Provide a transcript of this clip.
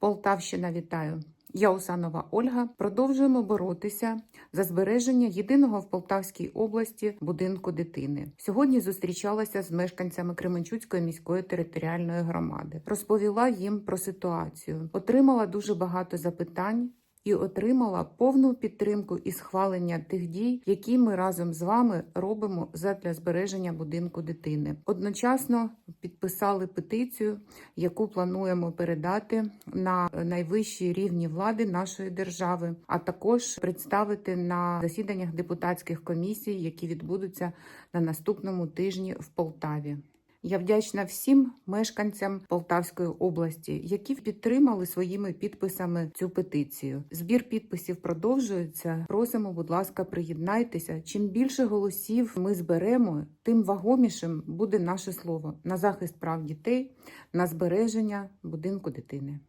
Полтавщина, вітаю! Я Усанова Ольга. Продовжуємо боротися за збереження єдиного в Полтавській області будинку дитини. Сьогодні зустрічалася з мешканцями Кременчуцької міської територіальної громади. Розповіла їм про ситуацію, отримала дуже багато запитань. І отримала повну підтримку і схвалення тих дій, які ми разом з вами робимо задля збереження будинку дитини. Одночасно підписали петицію, яку плануємо передати на найвищі рівні влади нашої держави, а також представити на засіданнях депутатських комісій, які відбудуться на наступному тижні в Полтаві. Я вдячна всім мешканцям Полтавської області, які підтримали своїми підписами цю петицію. Збір підписів продовжується. Просимо, будь ласка, приєднайтеся. Чим більше голосів ми зберемо, тим вагомішим буде наше слово на захист прав дітей, на збереження будинку дитини.